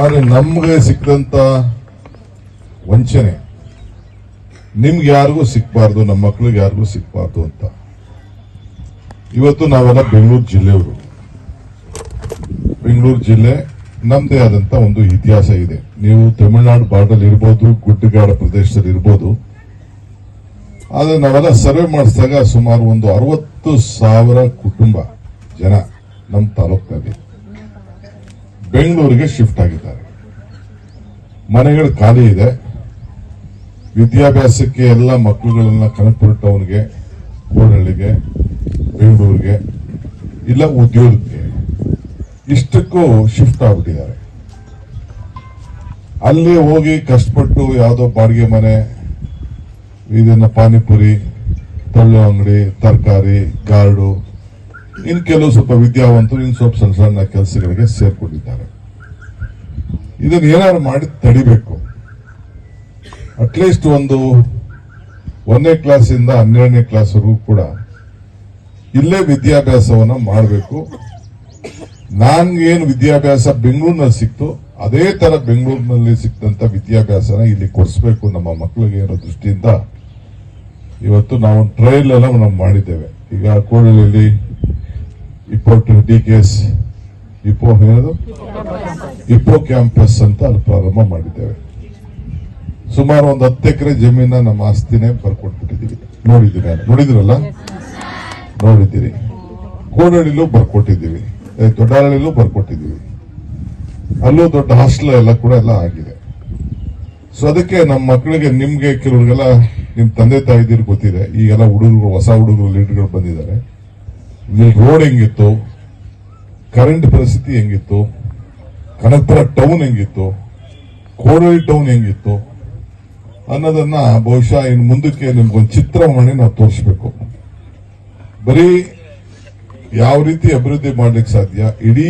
ಆದ್ರೆ ನಮಗೆ ಸಿಕ್ಕಂತ ವಂಚನೆ. ನಿಮ್ಗೆ ಯಾರಿಗೂ ಸಿಕ್ಬಾರ್ದು, ನಮ್ಮ ಮಕ್ಳಿಗೆ ಯಾರಿಗೂ ಸಿಕ್ಬಾರ್ದು ಅಂತ. ಇವತ್ತು ನಾವೆಲ್ಲ ಬೆಂಗಳೂರು ಜಿಲ್ಲೆಯವರು. ಬೆಂಗಳೂರು ಜಿಲ್ಲೆ ನಮ್ದೇ ಆದಂತ ಒಂದು ಇತಿಹಾಸ ಇದೆ. ನೀವು ತಮಿಳುನಾಡು ಬಾರ್ಡರ್ ಇರ್ಬೋದು, ಗುಡ್ಡಗಾಡ ಪ್ರದೇಶದಲ್ಲಿ ಇರ್ಬೋದು. ಆದರೆ ನಾವೆಲ್ಲ ಸರ್ವೆ ಮಾಡಿಸಿದಾಗ ಸುಮಾರು ಒಂದು ಅರವತ್ತು ಸಾವಿರ ಕುಟುಂಬ ಜನ ನಮ್ಮ ತಾಲೂಕಿನಲ್ಲಿ ಬೆಂಗಳೂರಿಗೆ ಶಿಫ್ಟ್ ಆಗಿದ್ದಾರೆ. ಮನೆಗಳು ಖಾಲಿ ಇದೆ. ವಿದ್ಯಾಭ್ಯಾಸಕ್ಕೆ ಎಲ್ಲ ಮಕ್ಕಳುಗಳನ್ನ ಕನಕಪುರ ಟೌನ್ಗೆ ಕೋಡಹಳ್ಳಿಗೆ ಬೆಂಗಳೂರಿಗೆ, ಇಲ್ಲ ಉದ್ಯೋಗಕ್ಕೆ ಇಷ್ಟಕ್ಕೂ ಶಿಫ್ಟ್ ಆಗ್ಬಿಟ್ಟಿದ್ದಾರೆ. ಅಲ್ಲಿ ಹೋಗಿ ಕಷ್ಟಪಟ್ಟು ಯಾವುದೋ ಬಾಡಿಗೆ ಮನೆ, ಇದನ್ನ ಪಾನಿಪುರಿ, ತಳ್ಳು ಅಂಗಡಿ, ತರಕಾರಿ ಗಾರ್ಡು ಇನ್ ಕೆಲವು ಸ್ವಲ್ಪ ವಿದ್ಯಾವಂತರು, ಇನ್ನು ಸ್ವಲ್ಪ ಸಣ್ಣ ಸಣ್ಣ ಕೆಲಸಗಳಿಗೆ ಸೇರ್ಕೊಂಡಿದ್ದಾರೆ. ಇದನ್ನ ಏನಾದ್ರು ಮಾಡಿ ತಡಿಬೇಕು. ಅಟ್ಲೀಸ್ಟ್ ಒಂದು ಒಂದನೇ ಕ್ಲಾಸಿಂದ ಹನ್ನೆರಡನೇ ಕ್ಲಾಸ್ವರೆಗೂ ಕೂಡ ಇಲ್ಲೇ ವಿದ್ಯಾಭ್ಯಾಸವನ್ನ ಮಾಡಬೇಕು. ಏನು ವಿದ್ಯಾಭ್ಯಾಸ ಬೆಂಗಳೂರಿನಲ್ಲಿ ಸಿಕ್ತು, ಅದೇ ತರ ಬೆಂಗಳೂರಿನಲ್ಲಿ ಸಿಕ್ತಂತ ವಿದ್ಯಾಭ್ಯಾಸನ ಇಲ್ಲಿ ಕೊಡಿಸ್ಬೇಕು ನಮ್ಮ ಮಕ್ಕಳಿಗೆ ಇರೋ ದೃಷ್ಟಿಯಿಂದ ಇವತ್ತು ನಾವು ಟ್ರಯಲ್ ಎಲ್ಲ ನಾವು ಮಾಡಿದ್ದೇವೆ. ಈಗ ಕೋಡಳ್ಳಿಯಲ್ಲಿ ಇಪ್ಪೋ ಡಿ ಕೆ ಎಸ್ ಇಪ್ಪೋ ಹೇಳೋದು? ಇಪ್ಪೋ ಕ್ಯಾಂಪಸ್ ಅಂತ ಅಲ್ಲಿ ಪ್ರಾರಂಭ ಮಾಡಿದ್ದೇವೆ. ಸುಮಾರು ಒಂದು ಹತ್ತು ಎಕರೆ ಜಮೀನ ನಮ್ಮ ಆಸ್ತಿನೇ ಬರ್ಕೊಟ್ಬಿಟ್ಟಿದ್ದೀವಿ. ನೋಡಿದ್ದೀರಿ? ನೋಡಿದಿರಲ್ಲ? ನೋಡಿದ್ದೀರಿ. ಕೋಡಳ್ಳಿಲೂ ಬರ್ಕೊಟ್ಟಿದ್ದೀವಿ. ದೊಡ್ಡಹಳ್ಳಿಲೂ ಬರ್ಕೊಟ್ಟಿದ್ದೀವಿ. ಅಲ್ಲೂ ದೊಡ್ಡ ಹಾಸ್ಟೆಲ್ ಎಲ್ಲ ಕೂಡ ಎಲ್ಲ ಆಗಿದೆ. ಸೊ ಅದಕ್ಕೆ ನಮ್ಮ ಮಕ್ಕಳಿಗೆ, ನಿಮ್ಗೆ ಕೆಲವ್ರಿಗೆಲ್ಲ, ನಿಮ್ ತಂದೆ ತಾಯಿದಿರು ಗೊತ್ತಿದೆ, ಈಗೆಲ್ಲ ಹುಡುಗರು, ಹೊಸ ಹುಡುಗರು ಲೀಡರ್ಗಳು ಬಂದಿದ್ದಾರೆ. ಇಲ್ಲಿ ರೋಡ್ ಹೆಂಗಿತ್ತು? ಕರೆಂಟ್ ಪರಿಸ್ಥಿತಿ ಹೆಂಗಿತ್ತು? ಕನಕಪುರ ಟೌನ್ ಹೆಂಗಿತ್ತು? ಕೋಡಳ್ಳಿ ಟೌನ್ ಹೆಂಗಿತ್ತು? ಅನ್ನೋದನ್ನ ಬಹುಶಃ ಇನ್ನು ಮುಂದಕ್ಕೆ ನಿಮ್ಗೊಂದು ಚಿತ್ರ ಮಾಡಿ ನಾವು ತೋರಿಸ್ಬೇಕು. ಬರೀ ಯಾವ ರೀತಿ ಅಭಿವೃದ್ಧಿ ಮಾಡ್ಲಿಕ್ಕೆ ಸಾಧ್ಯ? ಇಡೀ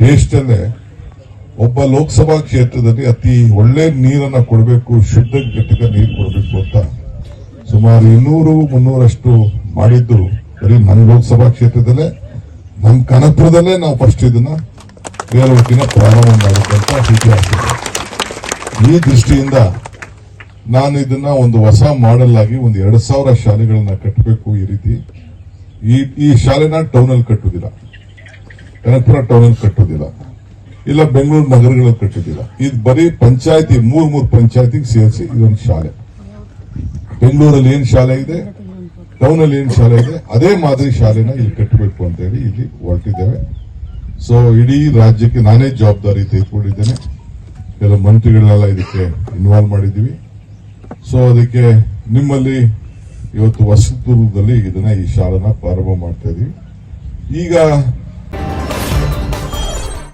ದೇಶದಲ್ಲೇ ಒಬ್ಬ ಲೋಕಸಭಾ ಕ್ಷೇತ್ರದಲ್ಲಿ ಅತಿ ಒಳ್ಳೆ ನೀರನ್ನ ಕೊಡಬೇಕು, ಶುದ್ಧ ಘಟಕ ನೀರು ಕೊಡಬೇಕು ಅಂತ ಸುಮಾರು ಇನ್ನೂರು ಮುನ್ನೂರಷ್ಟು ಮಾಡಿದ್ದು ಬರೀ ನನ್ನ ಲೋಕಸಭಾ ಕ್ಷೇತ್ರದಲ್ಲೇ ನಮ್ಮ ಕನಕಪುರದಲ್ಲೇ ನಾವು ಫಸ್ಟ್ ಇದನ್ನ ಬೇರೆವತ್ತಿನ ಪ್ರಾರಂಭ ಇತಿಹಾಸ ಇದೆ. ಈ ದೃಷ್ಟಿಯಿಂದ ನಾನು ಇದನ್ನ ಒಂದು ಹೊಸ ಮಾಡೆಲ್ ಆಗಿ ಒಂದು ಎರಡು ಸಾವಿರ ಶಾಲೆಗಳನ್ನ ಕಟ್ಟಬೇಕು ಈ ರೀತಿ. ಈ ಈ ಶಾಲೆನ ಟೌನಲ್ಲಿ ಅಲ್ಲಿ ಕಟ್ಟುದಿಲ್ಲ. ಕನಕಪುರ ಟೌನ್ ಅಲ್ಲಿ ಕಟ್ಟುದಿಲ್ಲ. ಇಲ್ಲ ಬೆಂಗಳೂರು ನಗರಗಳಲ್ಲಿ ಕಟ್ಟುದಿಲ್ಲ. ಇದು ಬರೀ ಪಂಚಾಯತಿ, ಮೂರ್, ಮೂರು ಪಂಚಾಯತಿಗೆ ಸೇರಿಸಿ ಇದೊಂದು ಶಾಲೆ. ಬೆಂಗಳೂರಲ್ಲಿ ಏನು ಶಾಲೆ ಇದೆ? ಟೌನ್ ಅಲ್ಲಿ ಏನ್ ಶಾಲೆ ಇದೆ ಅದೇ ಮಾದರಿ ಶಾಲೆನ ಇಲ್ಲಿ ಕಟ್ಟಬೇಕು ಅಂತ ಹೇಳಿ ಇಲ್ಲಿ ಹೊರಟಿದ್ದೇವೆ. ಸೊ ಇಡೀ ರಾಜ್ಯಕ್ಕೆ ನಾನೇ ಜವಾಬ್ದಾರಿ ತೆಗೆದುಕೊಂಡಿದ್ದೇನೆ. ಕೆಲವು ಮಂತ್ರಿಗಳನ್ನೆಲ್ಲ ಇದಕ್ಕೆ ಇನ್ವಾಲ್ವ್ ಮಾಡಿದ್ದೀವಿ. ಸೊ ಅದಕ್ಕೆ ನಿಮ್ಮಲ್ಲಿ ಇವತ್ತು ಹೊಸದುರ್ಗದಲ್ಲಿ ಇದನ್ನ ಈ ಶಾಲೆನ ಪ್ರಾರಂಭ ಮಾಡ್ತಾ ಇದೀವಿ. ಈಗ